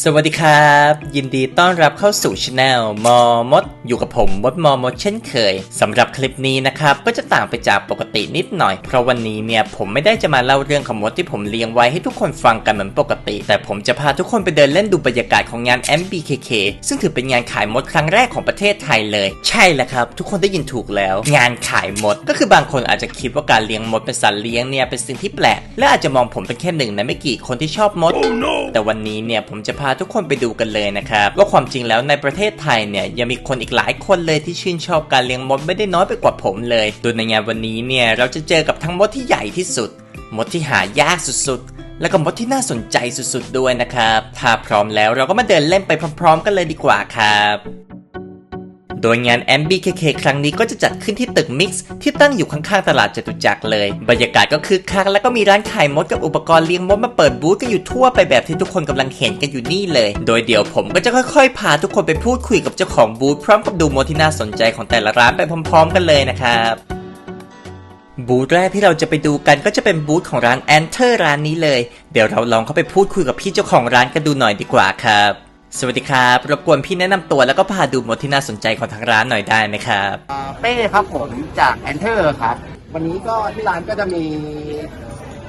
สวัสดีครับ ยินดีต้อนรับเข้าสู่ช anel มอมด อยู่กับผมมดมอมดเช่นเคยสำหรับคลิปนี้นะครับก็จะต่างไปจากปกตินิดหน่อย เพราะวันนี้เนี่ยผมไม่ได้จะมาเล่าเรื่องของมดที่ผมเลี้ยงไว้ให้ทุกคนฟังกันเหมือนปกติ แต่ผมจะพาทุกคนไปเดินเล่นดูบรรยากาศของงาน MBKK ซึ่งถือเป็นงานขายมดครั้งแรกของประเทศไทยเลย ใช่แล้วครับ ทุกคนได้ยินถูกแล้ว งานขายมด ก็คือบางคนอาจจะคิดว่าการเลี้ยงมดเป็นสัตว์เลี้ยงเนี่ยเป็นสิ่งที่แปลกและอาจจะมองผมเป็นแค่หนึ่งในไม่กี่คนที่ชอบมดแต่วันนี้เนี่ยผมจะพาทุกคนไปดูกันเลยนะครับว่าความจริงแล้วในประเทศไทยเนี่ยยังมีคนอีกหลายคนเลยที่ชื่นชอบการเลี้ยงมดไม่ได้น้อยไปกว่าผมเลย โดยในงานวันนี้เนี่ยเราจะเจอกับทั้งมดที่ใหญ่ที่สุด มดที่หายากสุดๆ แล้วก็มดที่น่าสนใจสุดๆด้วยนะครับ ถ้าพร้อมแล้วเราก็มาเดินเล่นไปพร้อม ๆ กันเลยดีกว่าครับ โดยงาน MBKK ครั้งนี้ก็จะจัดขึ้นที่ตึก Mix ที่ตั้งอยู่ข้างๆตลาดจตุจักรเลย บรรยากาศก็คึกคักแล้วก็มีร้านขายมดกับอุปกรณ์เลี้ยงมดมาเปิดบูธกันอยู่ทั่วไปแบบที่ทุกคนกำลังเห็นกันอยู่นี่เลย โดยเดี๋ยวผมก็จะค่อยๆ พาทุกคนไปพูดคุยกับเจ้าของบูธพร้อมกับดูมดที่น่าสนใจของแต่ละร้านไปพร้อม ๆ กันเลยนะครับบูธแรกที่เราจะไปดูกันก็จะเป็นบูธของร้าน Enter ร้านนี้เลย เดี๋ยวเราลองเข้าไปพูดคุยกับพี่เจ้าของร้านกันดูหน่อยดีกว่าครับ สวัสดีครับ รบกวนพี่แนะนำตัวแล้วก็พาดูมดที่น่าสนใจของทางร้านหน่อยได้ไหมครับ อ่าเป้ครับผมจากแอนเทอร์ครับ วันนี้ก็ที่ร้านก็จะมี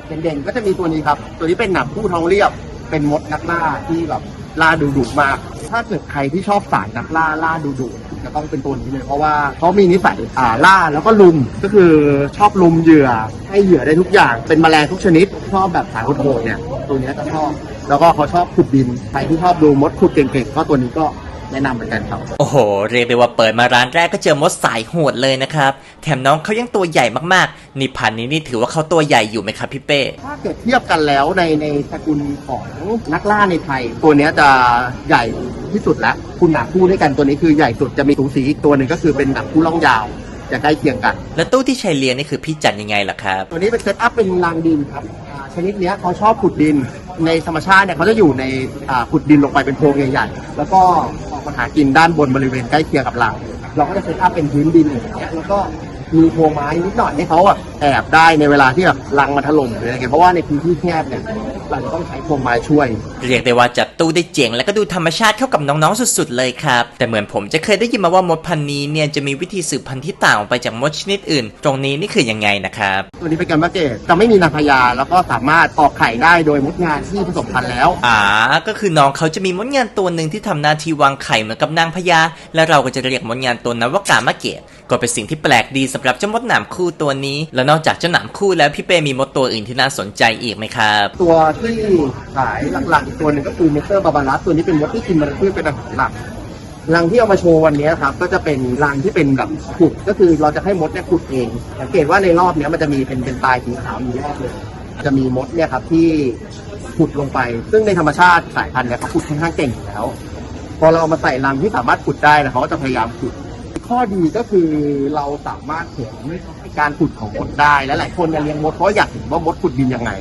เด่นๆก็จะมีตัวนี้ครับ ตัวนี้เป็นหนังผู้ท้องเรียบ เป็นมดนักล่าที่แบบล่าดุดุมาก ถ้าเกิดใครที่ชอบสายนักล่าล่าดุดุจะต้องเป็นตัวนี้เลย เพราะว่าเขามีนิสัยอ่าล่าแล้วก็ลุมก็คือชอบลุมเหยื่อให้เหยื่อได้ทุกอย่าง เป็นแมลงทุกชนิดชอบแบบสายโหดๆเนี่ย ตัวนี้จะชอบ แล้วก็เขาชอบขุดดินใครที่ชอบดูมดขุดเก่งๆก็ตัวนี้ก็แนะนำเหมือนกันครับ โอ้โห เรียกได้ว่าเปิดมาร้านแรกก็เจอมดสายโหดเลยนะครับ แถมน้องเขายังตัวใหญ่มากๆ นี่พันนี้นี่ถือว่าเขาตัวใหญ่อยู่ไหมครับพี่เป้ ถ้าเกิดเทียบกันแล้วในในสกุลของนักล่าในไทย ตัวเนี้ยจะใหญ่ที่สุดแล้วคุณหนักคู่ด้วยกันตัวนี้คือใหญ่สุดจะมีสูสีอีกตัวหนึ่งก็คือเป็นหนักคู่ล่องยาวจะใกล้เคียงกัน แล้วตู้ที่ใช้เลี้ยงนี่คือพี่จัดยังไงล่ะครับ ตัวนี้เป็นเซตอัพเป็นรางดินครับอ่าชนิดเนี้ยเขาชอบขุดดิน ในธรรมชาติเนี่ยเขาจะอยู่ในขุดดินลงไปเป็นโพรงใหญ่ๆ แล้วก็ออกมาหากินด้านบนบริเวณใกล้เคียงกับรัง เราก็จะเซตอัพเป็นพื้นดินอย่างเงี้ยแล้วก็ มีโพรงไม้นิดหน่อยให้เขาแบบแอบได้ในเวลาที่แบบรังมาถล่มหรืออะไรเงี้ยเพราะว่าในพื้นที่แคบเนี่ยเราจะต้องใช้โพรงไม้ช่วย เรียกได้ว่าจัดตู้ได้เจ๋งและก็ดูธรรมชาติเข้ากับน้องๆสุดๆเลยครับ แต่เหมือนผมจะเคยได้ยินมาว่ามดพันธุ์นี้เนี่ยจะมีวิธีสืบพันธุ์ที่ต่างออกไปจากมดชนิดอื่น ตรงนี้นี่คือยังไงนะครับตัวนี้เป็นการมาเกตจะไม่มีนางพญาแล้วก็สามารถออกไข่ได้โดยมดงานที่ผสมพันธุ์แล้วอ่าก็คือน้องเขาจะมีมดงานตัวหนึ่งที่ทำหน้าที่วางไข่เหมือนกับนางพญาและเราก็จะเรียกมดงานตัวนั้นว่ากามะเกต ก็เป็นสิ่งที่แปลกดีสำหรับเจ้ามดหนามคู่ตัวนี้ แล้วนอกจากเจ้าหนามคู่แล้วพี่เป้มีมดตัวอื่นที่น่าสนใจอีกไหมครับ ตัวที่ขายหลักๆตัวหนึ่งก็คือเมเตอร์บาบารัสตัวนี้เป็นมดที่กินมันพืชเป็นอาหารหลักรังที่เอามาโชว์วันนี้ครับก็จะเป็นรังที่เป็นแบบขุดก็คือเราจะให้มดเนี่ยขุดเองสังเกตว่าในรอบนี้มันจะมีเป็นเป็นปลายสีขาวอยู่รอบเลยจะมีมดเนี่ยครับที่ขุดลงไป ซึ่งในธรรมชาติสายพันธุ์เนี่ยเขาขุดค่อนข้างเก่งอยู่แล้ว พอเราเอามาใส่รังที่สามารถขุดได้นะเขาก็จะพยายามขุด ข้อดีก็คือเราสามารถเห็นการขุดของมดได้และหลายคนเนี่ยเลี้ยงมดเพราะอยากเห็นว่ามดขุดดินยังไง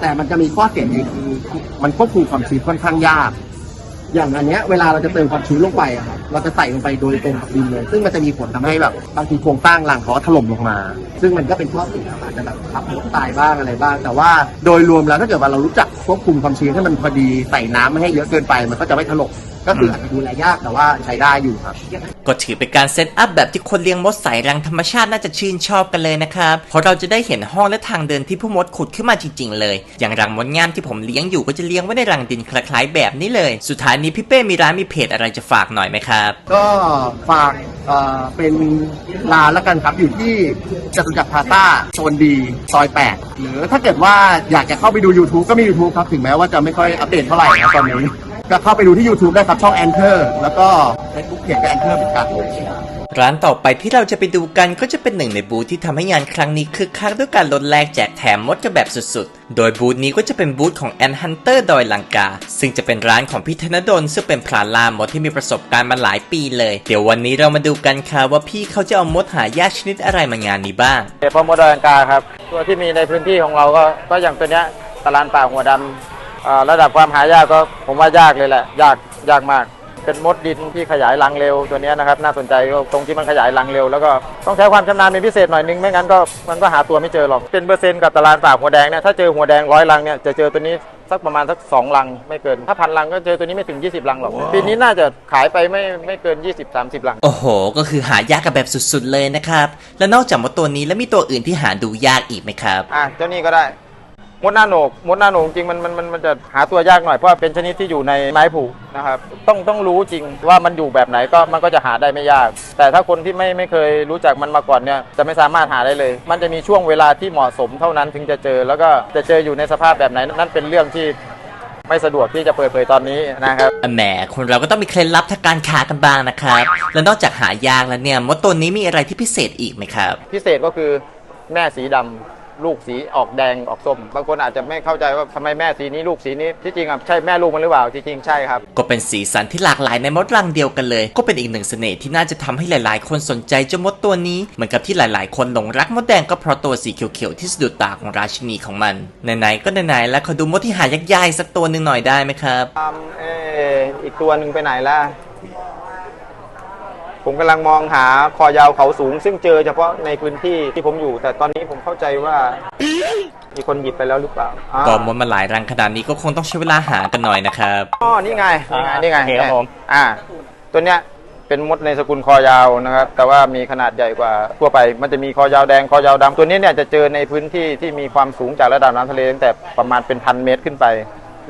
แต่มันจะมีข้อเสียอย่คือมันควบคุมความชื้นค่อนข้างยาก อย่างอันเนี้ยเวลาเราจะเติมความชื้นลงไปอะครับเราจะใส่ลงไปโดยตรงกับดินเลย ซึ่งมันจะมีผลทำให้แบบบางทีโครงสร้างรังเขาถล่มลงมา ซึ่งมันก็เป็นข้อเสียอาจจะแบบทับมดตายบ้างอะไรบ้าง แต่ว่าโดยรวมแล้วถ้าเกิดว่าเรารู้จักควบคุมความชื้นให้มันพอดีใส่น้ำไม่ให้เยอะเกินไป มันก็จะไม่ถล่ม ก็คืออาจจะดูแลยากแต่ว่าใช้ได้อยู่ครับ ก็ถือเป็นการเซตอัพแบบที่คนเลี้ยงมดสายรังธรรมชาติน่าจะชื่นชอบกันเลยนะครับ เพราะเราจะได้เห็นห้องและทางเดินที่ผู้มดขุดขึ้นมาจริงๆเลย อย่างรังมดงามที่ผมเลี้ยงอยู่ก็จะเลี้ยงไว้ในรังดินคล้ายๆแบบนี้เลย สุดท้ายนี้พี่เป้มีร้านมีเพจอะไรจะฝากหน่อยไหมครับ ก็ฝากเอ่อเป็นร้านแล้วกันครับอยู่ที่จตุจักรพลาซ่าโซนดีซอย 8 หรือถ้าเกิดว่าอยากจะเข้าไปดู YouTube ก็มี YouTube ครับ ถึงแม้ว่าจะไม่ค่อยอัปเดตเท่าไหร่นะตอนนี้ ก็เข้าไปดูที่ YouTube ได้ครับช่อง Enter แล้วก็ Facebook เพจก็ Enter เหมือนกันร้านต่อไปที่เราจะไปดูกันก็จะเป็นหนึ่งในบูธที่ทำให้งานครั้งนี้คึกคักด้วยการลดแลกแจกแถมมดกันแบบสุดๆ โดยบูธนี้ก็จะเป็นบูธของ a n Hunter ดอยลังกา ซึ่งจะเป็นร้านของพี่ธนดลซึ่งเป็นพรานล่ามดที่มีประสบการณ์มาหลายปีเลย เดี๋ยววันนี้เรามาดูกันค่ะว่าพี่เขาจะเอามดหายากชนิดอะไรมางานนี้บ้าง เฉพาะมดแดงกาครับ ตัวที่มีในพื้นที่ของเราก็ก็อย่างตัวเนี้ยตะลานป่าหัวดำอ่า ระดับความหายากก็ผมว่ายากเลยแหละ ยากยากมาก เป็นมดดินที่ขยายรังเร็วตัวเนี้ยนะครับ น่าสนใจก็ตรงที่มันขยายรังเร็วแล้วก็ต้องใช้ความชำนาญเป็นพิเศษหน่อยนึงไม่งั้นก็มันก็หาตัวไม่เจอหรอกเป็นเปอร์เซ็นต์กับตะลานป่าหัวแดงเนี่ยถ้าเจอหัวแดงร้อยรังเนี่ยจะเจอตัวนี้สักประมาณสักสองลังไม่เกิน ถ้าพันลังก็เจอตัวนี้ไม่ถึง 20 ลังหรอก ปีนี้น่าจะขายไปไม่ไม่เกิน 20-30 ลัง โอ้โห ก็คือหายากกันแบบสุดๆเลยนะครับ แล้วนอกจากมดตัวนี้แล้วมีตัวอื่นที่หาดูยากอีกไหมครับ อะเจ้านี่ก็ได้ มดหน้าโหนกมดหน้าโหนกจริงมันมันมันมันจะหาตัวยากหน่อยเพราะว่าเป็นชนิดที่อยู่ในไม้ผูกนะครับต้องต้องรู้จริงว่ามันอยู่แบบไหนก็มันก็จะหาได้ไม่ยาก แต่ถ้าคนที่ไม่ไม่เคยรู้จักมันมาก่อนเนี่ยจะไม่สามารถหาได้เลย มันจะมีช่วงเวลาที่เหมาะสมเท่านั้นถึงจะเจอ แล้วก็จะเจออยู่ในสภาพแบบไหนนั่นเป็นเรื่องที่ไม่สะดวกที่จะเปิดเผยตอนนี้นะครับ แหม คนเราก็ต้องมีเคล็ดลับทางการค้ากันบ้างนะครับ แล้วนอกจากหายากแล้วเนี่ยมดตัวนี้มีอะไรที่พิเศษอีกไหมครับ พิเศษก็คือแม่สีดำ ลูกสีออกแดงออกส้มบางคนอาจจะไม่เข้าใจว่าทำไมแม่สีนี้ลูกสีนี้ที่จริงอะใช่แม่ลูกมันหรือเปล่าจริงๆใช่ครับ ก็เป็นสีสันที่หลากหลายในมดรังเดียวกันเลย ก็เป็นอีกหนึ่งเสน่ห์ที่น่าจะทำให้หลาย ๆ คนสนใจเจ้ามดตัวนี้เหมือนกับที่หลาย ๆ คนหลงรักมดแดงก็เพราะตัวสีเขียว ๆ ที่สะดุดตาของราชินีของมันไหน ๆ ก็ไหน ๆ แล้วขอดูมดที่หายากๆสักตัวหนึ่งหน่อยได้ไหมครับทำเอออีกตัวหนึ่งไปไหนล่ะ ผมกำลังมองหาคอยาวเขาสูง ซึ่งเจอเฉพาะในพื้นที่ที่ผมอยู่ แต่ตอนนี้ผมเข้าใจว่า มีคนหยิบไปแล้วหรือเปล่าอ่าก็มดมาหลายรังขนาดนี้ก็คงต้องใช้เวลาหากันหน่อยนะครับอ๋อนี่ไงนี่ไงนี่ไงโอเคครับผมอ่า ตัวเนี้ยเป็นมดในสกุลคอยาวนะครับ แต่ว่ามีขนาดใหญ่กว่าทั่วไป มันจะมีคอยาวแดงคอยาวดำตัวนี้เนี่ยจะเจอในพื้นที่ที่มีความสูงจากระดับน้ำทะเลตั้งแต่ประมาณเป็นพันเมตรขึ้นไป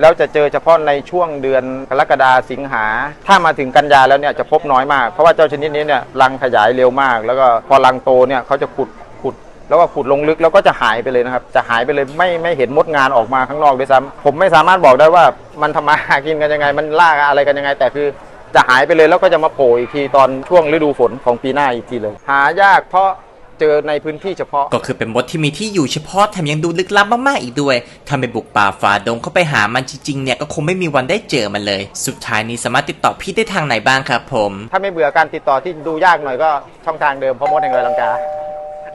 แล้วจะเจอเฉพาะในช่วงเดือนกรกฎาสิงหา ถ้ามาถึงกันยาแล้วเนี่ยจะพบน้อยมาก เพราะว่าเจ้าชนิดนี้เนี่ยรังขยายเร็วมาก แล้วก็พอรังโตเนี่ยเขาจะขุดขุด แล้วก็ขุดลงลึกแล้วก็จะหายไปเลยนะครับ จะหายไปเลยไม่ไม่เห็นมดงานออกมาข้างนอกด้วยซ้ำผมไม่สามารถบอกได้ว่ามันทำมาหากินกันยังไง มันล่าอะไรกันยังไง แต่คือจะหายไปเลยแล้วก็จะมาโผล่อีกทีตอนช่วงฤดูฝนของปีหน้าอีกทีเลย หายากเพราะ เจอในพื้นที่เฉพาะ ก็คือเป็นมดที่มีที่อยู่เฉพาะแถมยังดูลึกลับมากๆอีกด้วย ถ้าไม่บุกป่าฝ่าดงเข้าไปหามันจริงๆเนี่ยก็คงไม่มีวันได้เจอมันเลย สุดท้ายนี้สามารถติดต่อพี่ได้ทางไหนบ้างครับผม ถ้าไม่เบื่อการติดต่อที่ดูยากหน่อยก็ช่องทางเดิมพ่อมดแห่งเรือลังกา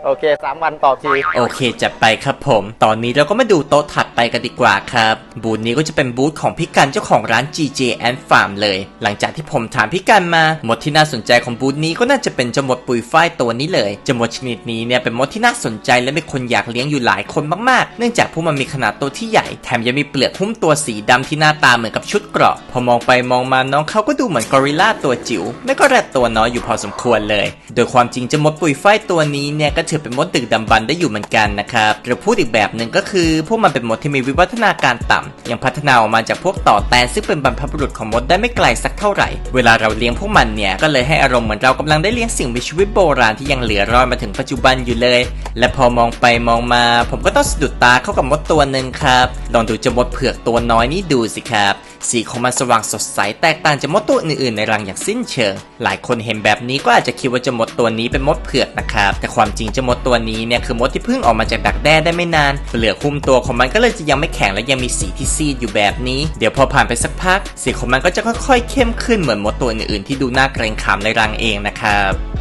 โอเคสามวันต่อทีโอเคจัดไปครับผม ตอนนี้เราก็มาดูโต๊ะถัดไปกันดีกว่าครับ บูธนี้ก็จะเป็นบูธของพี่กันเจ้าของร้าน GJ and Farm เลย หลังจากที่ผมถามพี่กันมาหมดที่น่าสนใจของบูธนี้ก็น่าจะเป็นจมดปุยฝ้ายตัวนี้เลยจมดชนิดนี้เนี่ยเป็นมดที่น่าสนใจและมีคนอยากเลี้ยงอยู่หลายคนมากๆ เนื่องจากพวกมันมีขนาดตัวที่ใหญ่แถมยังมีเปลือกหุ้มตัวสีดำที่หน้าตาเหมือนกับชุดเกราะ พอมองไปมองมาน้องเขาก็ดูเหมือนกอริลลาตัวจิ๋วไม่ก็แรดตัวน้อยอยู่พอสมควรเลย โดยความจริงจมดปุยฝ้ายตัวนี้เนี่ยก็ถือเป็นมดดึกดำบรรพ์ได้อยู่เหมือนกันนะครับหรือพูดอีกแบบหนึ่งก็คือ พวกมันเป็นมดที่มีวิวัฒนาการต่ำยังพัฒนาออกมาจากพวกต่อแตนซึ่งเป็นบรรพบุรุษของมดได้ไม่ไกลสักเท่าไหร่ เวลาเราเลี้ยงพวกมันเนี่ยก็เลยให้อารมณ์เหมือนเรากำลังได้เลี้ยงสิ่งมีชีวิตโบราณที่ยังเหลือรอดมาถึงปัจจุบันอยู่เลย และพอมองไปมองมา ผมก็ต้องสะดุดตาเข้ากับมดตัวหนึ่งครับลองดูเจ้ามดเผือกตัวน้อยนี้ดูสิครับ สีของมันสว่างสดใสแตกต่างจากมดตัวอื่นๆในรังอย่างสิ้นเชิง หลายคนเห็นแบบนี้ก็อาจจะคิดว่าเจ้ามดตัวนี้เป็นมดเผือกนะครับ แต่ความจริงเจ้ามดตัวนี้เนี่ยคือมดที่เพิ่งออกมาจากดักแด้ได้ไม่นานเปลือกหุ้มตัวของมันก็เลยจะยังไม่แข็งและยังมีสีที่ซีดอยู่แบบนี้ เดี๋ยวพอผ่านไปสักพัก สีของมันก็จะค่อยๆ เข้มขึ้นเหมือนมดตัวอื่นๆที่ดูน่าเกรงขามในรังเองนะครับ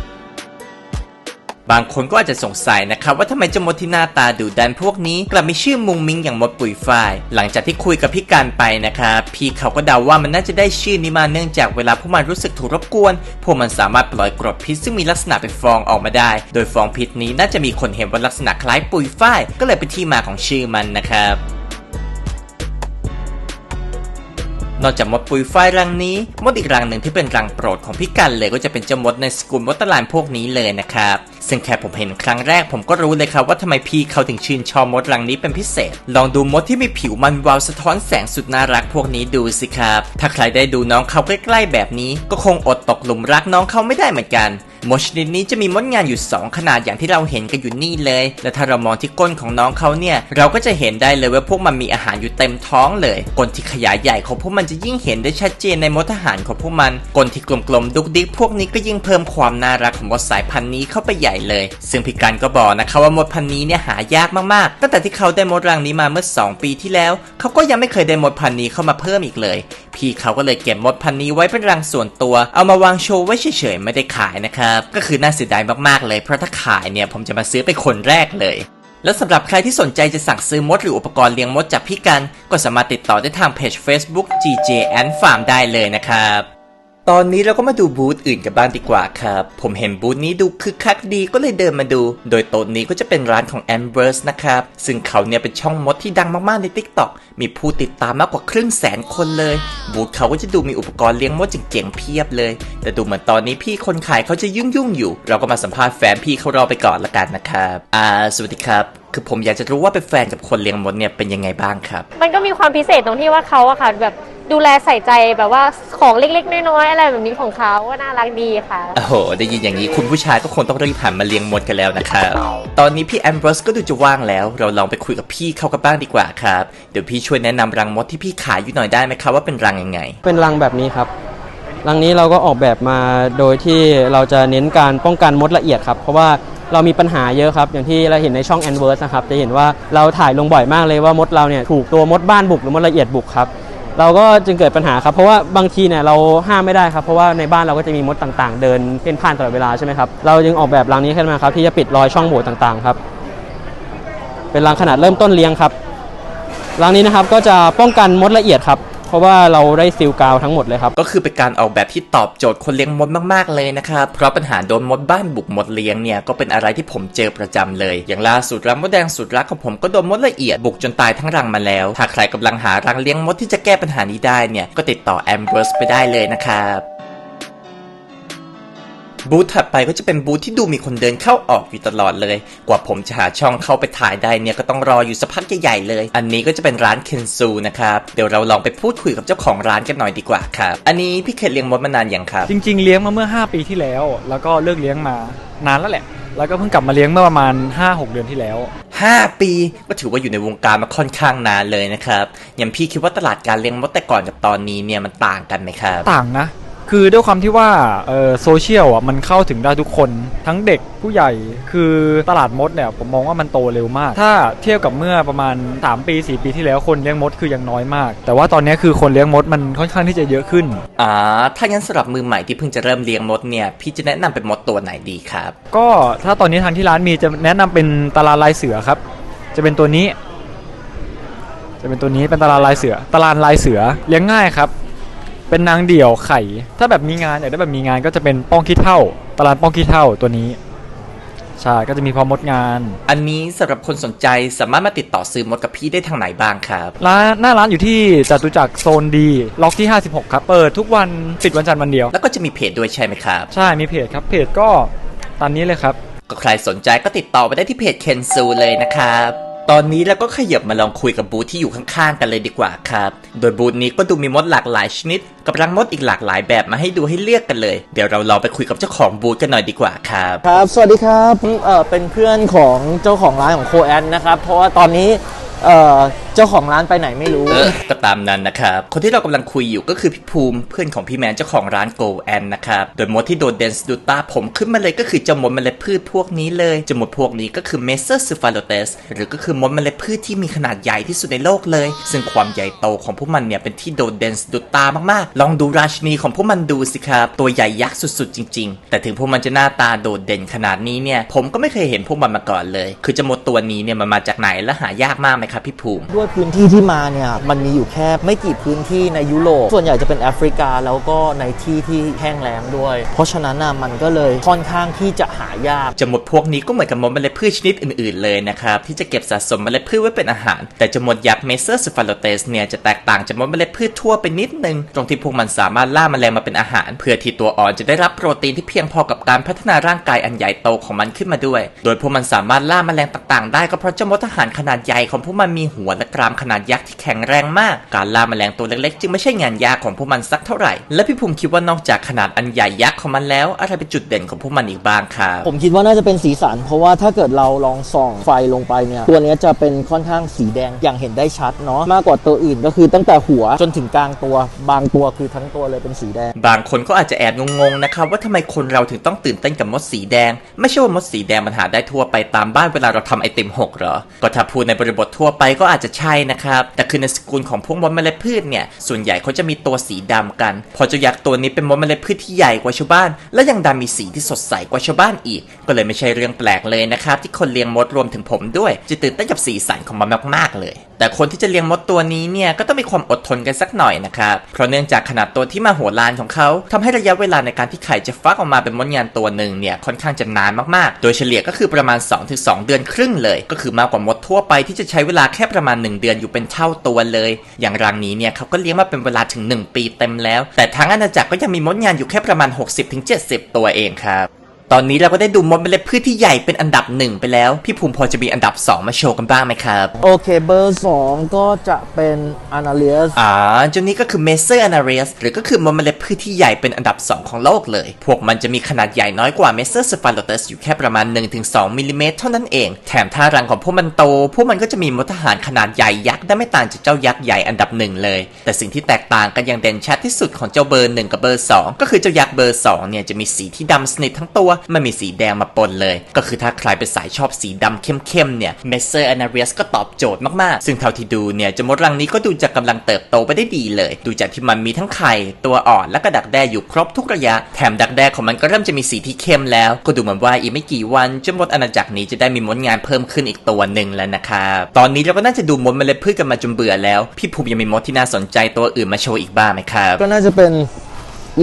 บางคนก็อาจจะสงสัยนะครับว่าทำไมเจ้ามดที่หน้าตาดุดันพวกนี้กลับมีชื่อมุงมิงอย่างมดปุ๋ยฝ้ายหลังจากที่คุยกับพี่การไปนะครับพี่เขาก็เดาว่ามันน่าจะได้ชื่อนี้มาเนื่องจากเวลาพวกมันรู้สึกถูกรบกวน พวกมันสามารถปล่อยกรดพิษซึ่งมีลักษณะเป็นฟองออกมาได้ โดยฟองพิษนี้น่าจะมีคนเห็นว่าลักษณะคล้ายปุ๋ยฝ้ายก็เลยเป็นที่มาของชื่อมันนะครับนอกจากมดปุยฝ้ายรังนี้ มดอีกรังหนึ่งที่เป็นรังโปรดของพี่กันเลยก็จะเป็นเจ้ามดในสกุลมดตะลานพวกนี้เลยนะครับ ซึ่งแค่ผมเห็นครั้งแรกผมก็รู้เลยครับว่าทำไมพี่เขาถึงชื่นชอบมดรังนี้เป็นพิเศษ ลองดูมดที่มีผิวมันวาวสะท้อนแสงสุดน่ารักพวกนี้ดูสิครับ ถ้าใครได้ดูน้องเขาใกล้ๆแบบนี้ ก็คงอดตกหลุมรักน้องเขาไม่ได้เหมือนกัน มดชนิดนี้จะมีมดงานอยู่ 2 ขนาดอย่างที่เราเห็นกันอยู่นี่เลย และถ้าเรามองที่ก้นของน้องเขาเนี่ย เราก็จะเห็นได้เลยว่าพวกมันมีอาหารอยู่เต็มท้องเลยก้นที่ขยายใหญ่ของพวกมันจะยิ่งเห็นได้ชัดเจนในมดทหารของพวกมันก้นที่กลมๆดุกดิกพวกนี้ก็ยิ่งเพิ่มความน่ารักของมดสายพันธุ์นี้เข้าไปใหญ่เลย ซึ่งพี่กันก็บอกนะคะว่ามดพันธุ์นี้เนี่ยหายากมากๆ ตั้งแต่ที่เขาได้มดรังนี้มาเมื่อ 2 ปีที่แล้วเขาก็ยังไม่เคยได้มดพันธุ์นี้เข้ามาเพิ่มอีกเลย พี่เขาก็เลยเก็บมดพันธุ์นี้ไว้เป็นรังส่วนตัว เอามาวางโชว์ไว้เฉยๆไม่ได้ขายนะครับก็คือน่าเสียดายมากๆเลย เพราะถ้าขายเนี่ยผมจะมาซื้อเป็นคนแรกเลย แล้วสำหรับใครที่สนใจจะสั่งซื้อมดหรืออุปกรณ์เลี้ยงมดจากพี่กัน ก็สามารถติดต่อได้ทางเพจ Facebook GJ and Farm ได้เลยนะครับ ตอนนี้เราก็มาดูบูธอื่นกันบ้างดีกว่าครับ ผมเห็นบูธนี้ดูคึกคักดีก็เลยเดินมาดู โดยโต๊ะนี้ก็จะเป็นร้านของ a m b e r s นะครับ ซึ่งเขาเนี่ยเป็นช่องมดที่ดังมากๆใน TikTok มีผู้ติดตามมากกว่าครึ่งแสนคนเลย บูธเขาก็จะดูมีอุปกรณ์เลี้ยงมดเจ๋งๆเพียบเลย แต่ดูเหมือนตอนนี้พี่คนขายเขาจะยุ่งๆอยู่ เราก็มาสัมภาษณ์แฟนพี่เขารอไปก่อนละกันนะครับ อ่า สวัสดีครับคือผมอยากจะรู้ว่าเป็นแฟนกับคนเลี้ยงมดเนี่ยเป็นยังไงบ้างครับ มันก็มีความพิเศษตรงที่ว่าเขาอะค่ะแบบ ดูแลใส่ใจแบบว่าของเล็กๆน้อยๆอะไรแบบนี้ของเขาก็น่ารักดีค่ะ โอ้โห ได้ยินอย่างนี้คุณผู้ชายก็คงต้องรีบหันมาเลี้ยงมดกันแล้วนะครับ ตอนนี้พี่แอมบรสก็ดูจะว่างแล้ว เราลองไปคุยกับพี่เขากันบ้างดีกว่าครับ เดี๋ยวพี่ช่วยแนะนำรังมดที่พี่ขายอยู่หน่อยได้ไหมครับว่าเป็นรังยังไง เป็นรังแบบนี้ครับ รังนี้เราก็ออกแบบมาโดยที่เราจะเน้นการป้องกันมดละเอียดครับ เพราะว่าเรามีปัญหาเยอะครับ อย่างที่เราเห็นในช่อง a n v e r s นะครับ จะเห็นว่าเราถ่ายลงบ่อยมากเลยว่ามดเราเนี่ยถูกตัวมดบ้านบุกหรือมดละเอียดบุกครับ เราก็จึงเกิดปัญหาครับ เพราะว่าบางทีเนี่ยเราห้ามไม่ได้ครับ เพราะว่าในบ้านเราก็จะมีมดต่างๆ เดินเพ่นพ่านตลอดเวลาใช่ไหมครับเราจึงออกแบบรังนี้ขึ้นมาครับที่จะปิดรอยช่องโหว่ต่างๆครับ เป็นรังขนาดเริ่มต้นเลี้ยงครับรังนี้นะครับก็จะป้องกันมดละเอียดครับ เพราะว่าเราได้ซิลกาวทั้งหมดเลยครับ ก็คือเป็นการออกแบบที่ตอบโจทย์คนเลี้ยงมดมากๆเลยนะครับ เพราะปัญหาโดนมดบ้านบุกมดเลี้ยงเนี่ยก็เป็นอะไรที่ผมเจอประจำเลย อย่างล่าสุดรังมดแดงสุดรักของผมก็โดนมดละเอียดบุกจนตายทั้งรังมาแล้ว ถ้าใครกำลังหารังเลี้ยงมดที่จะแก้ปัญหานี้ได้เนี่ยก็ติดต่อแอมเบอร์สไปได้เลยนะครับ บูธถัดไปก็จะเป็นบูธที่ดูมีคนเดินเข้าออกอยู่ตลอดเลย กว่าผมจะหาช่องเข้าไปถ่ายได้เนี่ยก็ต้องรออยู่สักพักใหญ่ๆเลย อันนี้ก็จะเป็นร้านเคนซูนะครับเดี๋ยวเราลองไปพูดคุยกับเจ้าของร้านกันหน่อยดีกว่าครับอันนี้พี่เคยเลี้ยงมดมานานอย่างครับจริง ๆ เลี้ยงมาเมื่อ 5 ปีที่แล้ว แล้วก็เลิกเลี้ยงมานานแล้วแหละ แล้วก็เพิ่งกลับมาเลี้ยงเมื่อประมาณ 5-6 เดือนที่แล้ว 5 ปีก็ถือว่าอยู่ในวงการมาค่อนข้างนานเลยนะครับอย่างพี่คิดว่าตลาดการเลี้ยงมดแต่ก่อนกับตอนนี้เนี่ยมันต่างกันไหมครับ ต่างนะ คือด้วยความที่ว่าเอ่อโซเชียลอะมันเข้าถึงได้ทุกคนทั้งเด็กผู้ใหญ่คือตลาดมดเนี่ยผมมองว่ามันโตเร็วมาก ถ้าเทียบกับเมื่อประมาณ 3 ปี 4 ปีที่แล้วคนเลี้ยงมดคือยังน้อยมาก แต่ว่าตอนนี้คือคนเลี้ยงมดมันค่อนข้างที่จะเยอะขึ้นอ่าถ้างั้นสำหรับมือใหม่ที่เพิ่งจะเริ่มเลี้ยงมดเนี่ยพี่จะแนะนำเป็นมดตัวไหนดีครับ ก็ถ้าตอนนี้ทางที่ร้านมีจะแนะนำเป็นตารางลายเสือครับ จะเป็นตัวนี้ จะเป็นตัวนี้เป็นตารางลายเสือตารางลายเสือเลี้ยงง่ายครับ เป็นนางเดี่ยวไข่ ถ้าแบบมีงานอยากได้แบบมีงานก็จะเป็นป้องขี้เท่าตารางป้องขี้เท่าตัวนี้ใช่ก็จะมีพอมดงาน อันนี้สำหรับคนสนใจสามารถมาติดต่อซื้อมดกับพี่ได้ทางไหนบ้างครับร้านหน้าร้านอยู่ที่จตุจักรโซนดี ล็อกที่ 56 ครับ เปิดทุกวันปิดวันจันทร์วันเดียว แล้วก็จะมีเพจด้วยใช่ไหมครับ ใช่มีเพจครับเพจก็ตามนี้เลยครับ ก็ใครสนใจก็ติดต่อไปได้ที่เพจเคนซูเลยนะครับ ตอนนี้เราก็ขยับมาลองคุยกับบูธที่อยู่ข้างๆกันเลยดีกว่าครับ โดยบูธนี้ก็ดูมีมดหลากหลายชนิดกับรังมดอีกหลากหลายแบบมาให้ดูให้เลือกกันเลย เดี๋ยวเราลองไปคุยกับเจ้าของบูธกันหน่อยดีกว่าครับ ครับ สวัสดีครับผมเอ่อเป็นเพื่อนของเจ้าของร้านของโคแอนนะครับ เพราะว่าตอนนี้เอ่อ เจ้าของร้านไปไหนไม่รู้ เออก็ตามนั้นนะครับ คนที่เรากำลังคุยอยู่ก็คือพี่ภูมิเพื่อนของพี่แมนเจ้าของร้าน Go and นะครับ โดยมดที่โดดเด่นสะดุดตาผมขึ้นมาเลยก็คือเจ้ามดเมล็ดพืชพวกนี้เลยเจ้ามดพวกนี้ก็คือ m e s e r s u p h a l o t e s หรือก็คือมดเมล็ดพืชที่มีขนาดใหญ่ที่สุดในโลกเลย ซึ่งความใหญ่โตของพวกมันเนี่ยเป็นที่โดดเด่นสะดุดตามากๆ ลองดูราชินีของพวกมันดูสิครับตัวใหญ่ยักษ์สุดๆ จริง ๆ แต่ถึงพวกมันจะหน้าตาโดดเด่นขนาดนี้เนี่ยผมก็ไม่เคยเห็นพวกมันมาก่อนเลย คือเจ้ามดตัวนี้เนี่ยมันมาจากไหนและหายากมากไหมครับพี่ภูมิด้วยพื้นที่ที่มาเนี่ยมันมีอยู่แค่ไม่กี่พื้นที่ในยุโรปส่วนใหญ่จะเป็นแอฟริกาแล้วก็ในที่ที่แห้งแล้งด้วย เพราะฉะนั้นน่ะมันก็เลยค่อนข้างที่จะหายากจมดพวกนี้ก็เหมือนกับมดเมล็ดพืชชนิดอื่นๆเลยนะครับที่จะเก็บสะสมเมล็ดพืชไว้เป็นอาหาร แต่จมดยักษ์เมเซอร์สฟาโลเตสเนี่ยจะแตกต่างจากมดเมล็ดพืชทั่วไปนิดนึง ตรงที่พวกมันสามารถล่าแมลงมาเป็นอาหาร เพื่อที่ตัวอ่อนจะได้รับโปรตีนที่เพียงพอกับการพัฒนาร่างกายอันใหญ่โตของมันขึ้นมาด้วย โดยพวกมันสามารถล่าแมลงต่างๆ ได้ก็เพราะเจ้ามดทหารขนาดใหญ่ของพวกมันมีหัวและกรามขนาดยักษ์ที่แข็งแรงมาก การล่าแมลงตัวเล็กๆ จึงไม่ใช่งานยากของพวกมันสักเท่าไหร่ และพี่ภูมิคิดว่านอกจากขนาดอันใหญ่ยักษ์ของมันแล้ว อะไรเป็นจุดเด่นของพวกมันอีกบ้างครับผมคิดว่าน่าจะเป็นสีสัน เพราะว่าถ้าเกิดเราลองส่องไฟลงไปเนี่ยตัวเนี้ยจะเป็นค่อนข้างสีแดงอย่างเห็นได้ชัดเนาะมากกว่าตัวอื่นก็คือตั้งแต่หัวจนถึงกลางตัว บางตัวคือทั้งตัวเลยเป็นสีแดง บางคนก็อาจจะแอบงงๆนะครับว่าทำไมคนเราถึงต้องตื่นเต้นกับมดสีแดง ไม่ใช่ว่ามดสีแดงมันหาได้ทั่วไปตามบ้านเวลาเราทำไอติมหกเหรอก็ถ้าพูดในบริบททั่วไปก็อาจจะใช่ช่นะครับ แต่คือในสกุลของพวกมดเมล็ดพืชเนี่ย ส่วนใหญ่เขาจะมีตัวสีดำกัน พอเจ้ายักษ์ตัวนี้เป็นมดเมล็ดพืชที่ใหญ่กว่าชาวบ้าน และยังดำมีสีที่สดใสกว่าชาวบ้านอีก ก็เลยไม่ใช่เรื่องแปลกเลยนะครับ ที่คนเลี้ยงมดรวมถึงผมด้วย จะตื่นเต้นกับสีสันของมันมากๆเลย แต่คนที่จะเลี้ยงมดตัวนี้เนี่ยก็ต้องมีความอดทนกันสักหน่อยนะครับ เพราะเนื่องจากขนาดตัวที่มาโหฬารของเขาทำให้ระยะเวลาในการที่ไข่จะฟักออกมาเป็นมดงานตัวหนึ่งเนี่ยค่อนข้างจะนานมากๆ โดยเฉลี่ยก็คือประมาณ 2-2 เดือนครึ่งเลย ก็คือมากกว่ามดทั่วไปที่จะใช้เวลาแค่ประมาณ1 เดือนอยู่เป็นเท่าตัวเลย อย่างรังนี้เนี่ยเขาก็เลี้ยงมาเป็นเวลาถึง 1 ปีเต็มแล้ว แต่ทั้งอาณาจักรก็ยังมีมดงานอยู่แค่ประมาณ 60-70 ตัวเองครับ ตอนนี้เราก็ได้ดูมดเมล็ดพืชที่ใหญ่เป็นอันดับหนึ่งไปแล้ว พี่ภูมิพอจะมีอันดับ 2 มาโชว์กันบ้างไหมครับ โอเคเบอร์ 2 ก็จะเป็น a n a l i u s อ่าเจ้านี้ก็คือเมเซอร์อนาเรสหรือก็คือมดเมล็ดพืชที่ใหญ่เป็นอันดับ 2 ของโลกเลย พวกมันจะมีขนาดใหญ่น้อยกว่าเมเซอร์สฟาโลตัสอยู่แค่ประมาณ 1-2มิลลิเมตรเท่านั้นเอง แถมท่ารังของพวกมันโต พวกมันก็จะมีมดทหารขนาดใหญ่ยักษ์ได้ไม่ต่างจากเจ้ายักษ์ใหญ่อันดับหนึ่งเลย แต่สิ่งที่แตกต่างกันอย่างเด่นชัดที่สุดของเจ้าเบอร์หนึ่งกับเบอร์สองก็คือเจ้ายักษ์เบอร์สองเนี่ยจะมีสีที่ดำสนิททั้งตัวไม่มีสีแดงมาปนเลย ก็คือถ้าใครเป็นสายชอบสีดำเข้มๆเนี่ยเมเซอร์อนาเรสก็ตอบโจทย์มากๆ ซึ่งเท่าที่ดูเนี่ยจมดรังนี้ก็ดูจะกำลังเติบโตไปได้ดีเลย ดูจากที่มันมีทั้งไข่ตัวอ่อนและก็ดักแด้อยู่ครบทุกระยะ แถมดักแด้ของมันก็เริ่มจะมีสีที่เข้มแล้ว ก็ดูเหมือนว่าอีกไม่กี่วันจมดอาณาจักรนี้จะได้มีมดงานเพิ่มขึ้นอีกตัวหนึ่งแล้วนะครับตอนนี้เราก็น่าจะดูมดเมล็ดพืชกันมาจนเบื่อแล้ว พี่ภูมิยังมีมดที่น่าสนใจตัวอื่นมาโชว์อีกบ้างไหมครับก็น่าจะเป็น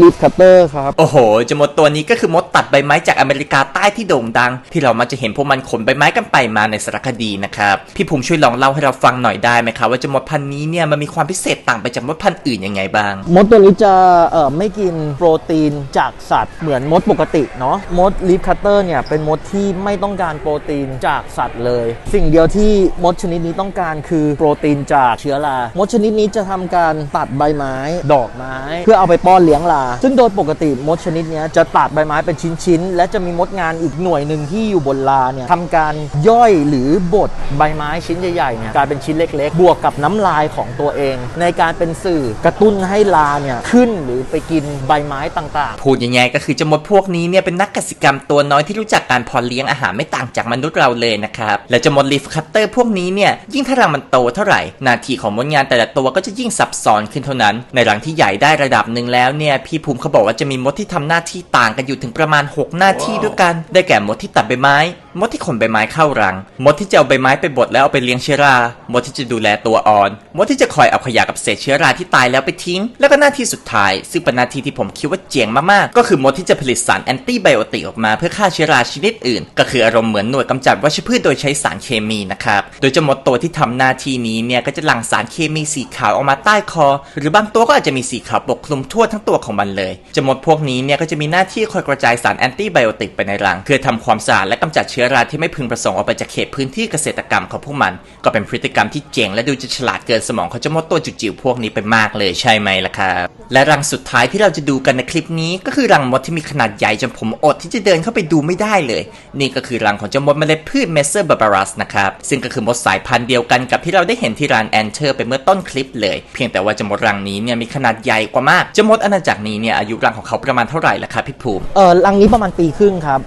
leaf cutter ครับ โอ้โหเจะมดตัวนี้ก็คือมดตัดใบไม้จากอเมริกาใต้ที่โด่งดัง ที่เรามักจะเห็นพวกมันขนใบไม้กันไปมาในสารคดีนะครับ พี่ภูมิช่วยลองเล่าให้เราฟังหน่อยได้ไหมครับว่าเจะมดพันธุ์นี้เนี่ยมันมีความพิเศษต่างไปจากมดพันธุ์อื่นยังไงบ้าง มดตัวนี้จะเอ่อไม่กินโปรตีนจากสัตว์เหมือนมดปกติเนาะมดลีฟคัตเตอร์เนี่ยเป็นมดที่ไม่ต้องการโปรตีนจากสัตว์เลย สิ่งเดียวที่มดชนิดนี้ต้องการคือโปรตีนจากเชื้อรามดชนิดนี้จะทำการตัดใบไม้ ดอกไม้ เพื่อเอาไปป้อนเลี้ยงราซึ่งโดยปกติมดชนิดเนี้ยจะตัดใบไม้เป็นชิ้นๆ และจะมีมดงานอีกหน่วยหนึ่งที่อยู่บนราเนี่ยทำการย่อยหรือบดใบไม้ชิ้นใหญ่ๆเนี่ยกลายเป็นชิ้นเล็กๆ บวกกับน้ำลายของตัวเอง ในการเป็นสื่อกระตุ้นให้ราเนี่ยขึ้นหรือไปกินใบไม้ต่างๆ พูดยังไงก็คือเจามดพวกนี้เนี่ยเป็นนักกสิกรรมตัวน้อยที่รู้จักการเพอเลี้ยงอาหารไม่ต่างจากมนุษย์เราเลยนะครับและเจามดลีฟคัตเตอร์พวกนี้เนี่ยยิ่งถ้ารังมันโตเท่าไหร่หน้าที่ของมดงานแต่ละตัวก็จะยิ่งซับซ้อนขึ้นเท่านั้น ในรังที่ใหญ่ได้ระดับหนึ่งแล้วเนี่ยพี่ภูมิเขาบอกว่าจะมีมดที่ทำหน้าที่ต่างกันอยู่ถึงประมาณ 6 หน้าที่ด้วยกัน ได้แก่มดที่ตัดใบไม้ มดที่ขนใบไม้เข้ารัง มดที่จะเอาใบไม้ไปบดแล้วเอาไปเลี้ยงเชื้อรา มดที่จะดูแลตัวอ่อน มดที่จะคอยเอาขยะกับเศษเชื้อราที่ตายแล้วไปทิ้ง แล้วก็หน้าที่สุดท้าย ซึ่งเป็นหน้าที่ที่ผมคิดว่าเจ๋งมากๆ ก็คือมดที่จะผลิตสารแอนตี้ไบโอติกออกมาเพื่อฆ่าเชื้อราชนิดอื่น ก็คืออารมณ์เหมือนหน่วยกำจัดวัชพืชโดยใช้สารเคมีนะครับ โดยเจ้ามดตัวที่ทำหน้าที่นี้เนี่ยก็จะหลั่งสารเคมีสีขาวออกมาใต้คอ หรือบางตัวก็อาจจะมีสีขาวปกคลุมทั่วทั้งตัวของมันเลยเจ้ามดพวกนี้เนี่ยก็จะมีหน้าที่คอยกระจายสารแอนตี้ไบโอติกไปในรังเพื่อทำความสะอาดและกำจัดเชื้อราที่ไม่พึงประสงค์ออกไปจากเขตพื้นที่เกษตรกรรมของพวกมัน ก็เป็นพฤติกรรมที่เจ๋งและดูจะฉลาดเกินสมองของจ้ามดตัวจิ๋วๆพวกนี้ไปมากเลยใช่ไหมล่ะครับและรังสุดท้ายที่เราจะดูกันในคลิปนี้ ก็คือรังมดที่มีขนาดใหญ่จนผมอดที่จะเดินเข้าไปดูไม่ได้เลย นี่ก็คือรังของเจ้ามดเมล็ดพืชเมเซอร์บาบารัสนะครับซึ่งก็คือมดสายพันธุ์เดียวกันกับที่เราได้เห็นที่ร้านแอนเทอร์ไปเมื่อต้นคลิปเลย เพียงแต่ว่าเจ้ามดรังนี้เนี่ยมีขนาดใหญ่กว่ามากเจ้ามดอาณาจักรนี้เนี่ยอายุรังของเขาประมาณเท่าไหร่ล่ะครับพี่ภูมิเออรังนี้ประมาณปีครึ่งครับ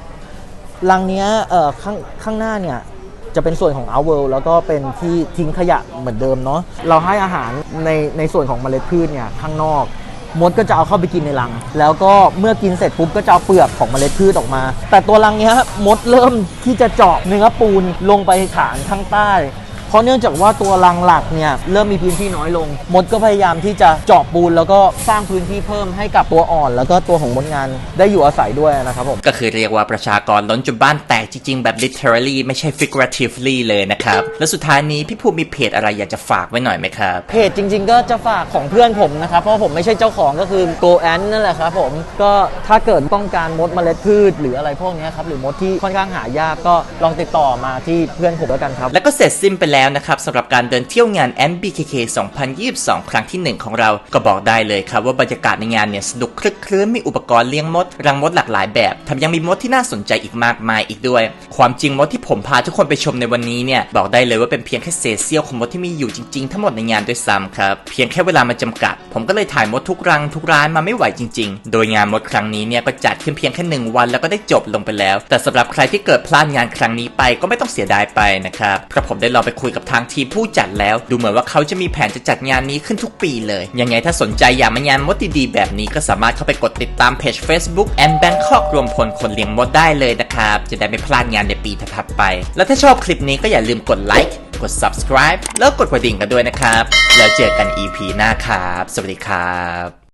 รังเนี้ยเออข้างข้างหน้าเนี่ยจะเป็นส่วนของ o u t w o r l d แล้วก็เป็นที่ทิ้งขยะเหมือนเดิมเนาะเราให้อาหารในในส่วนของเมล็ดพืชเนี่ยข้างนอกมดก็จะเอาเข้าไปกินในรัง แล้วก็เมื่อกินเสร็จปุ๊บก็จะเอาเปลือกของเมล็ดพืชออกมา แต่ตัวรังเนี้ยมดเริ่มที่จะเจาะเนื้อปูนลงไปฐานข้างใต้ เพราะเนื่องจากว่าตัวรังหลักเนี่ยเริ่มมีพื้นที่น้อยลง มดก็พยายามที่จะเจาะปูน แล้วก็สร้างพื้นที่เพิ่มให้กับตัวอ่อน แล้วก็ตัวของมดงานได้อยู่อาศัยด้วยนะครับผมก็คือเรียกว่าประชากรล้นจนบ้านแตกจริง ๆ แบบ literally ไม่ใช่ figuratively เลยนะครับ แล้วสุดท้ายนี้พี่ภูมิมีเพจอะไรอยากจะฝากไว้หน่อยไหมครับเพจจริง ๆ ก็จะฝากของเพื่อนผมนะครับเพราะผมไม่ใช่เจ้าของก็คือ Go Ant นั่นแหละครับผมก็ถ้าเกิดต้องการมดเมล็ดพืช หรืออะไรพวกเนี้ยครับหรือมดที่ค่อนข้างหายากก็ลองติดต่อมาที่เพื่อนผมแล้วกันครับแล้วก็เสร็จสิ้นไปแล้วนะครับสำหรับการเดินเที่ยวงาน MBKK 2022 ครั้งที่ 1 ของเรา ก็บอกได้เลยครับว่าบรรยากาศในงานเนี่ยสนุกคลึกคลื้นมีอุปกรณ์เลี้ยงมด รังมดหลากหลายแบบแถมยังมีมดที่น่าสนใจอีกมากมายอีกด้วย ความจริงมดที่ผมพาทุกคนไปชมในวันนี้เนี่ยบอกได้เลยว่าเป็นเพียงแค่เศษเสี้ยวของมดที่มีอยู่จริงๆ ทั้งหมดในงานด้วยซ้ำครับเพียงแค่เวลามาจำกัด ผมก็เลยถ่ายมดทุกรังทุกร้านมาไม่ไหวจริง ๆ โดยงานมดครั้งนี้เนี่ยก็จัดขึ้นเพียงแค่หนึ่งวันแล้วก็ได้จบลงไปแล้ว แต่สำหรับใครที่เกิดพลาดงานครั้งนี้ไปก็ไม่ต้องเสียดายไปนะครับเพราะผมได้ลองไปคุยคุยกับทางทีมผู้จัดแล้ว ดูเหมือนว่าเขาจะมีแผนจะจัดงานนี้ขึ้นทุกปีเลย ยังไงถ้าสนใจอยากมางานมดดีๆแบบนี้ก็สามารถเข้าไปกดติดตามเพจ Facebook and Bangkok รวมพลคนเลี้ยงมดได้เลยนะครับ จะได้ไม่พลาดงานในปีถัดไป แล้วถ้าชอบคลิปนี้ก็อย่าลืมกดไลค์กด subscribe แล้วกดกระดิ่งกันด้วยนะครับ แล้วเจอกัน EP หน้าครับ สวัสดีครับ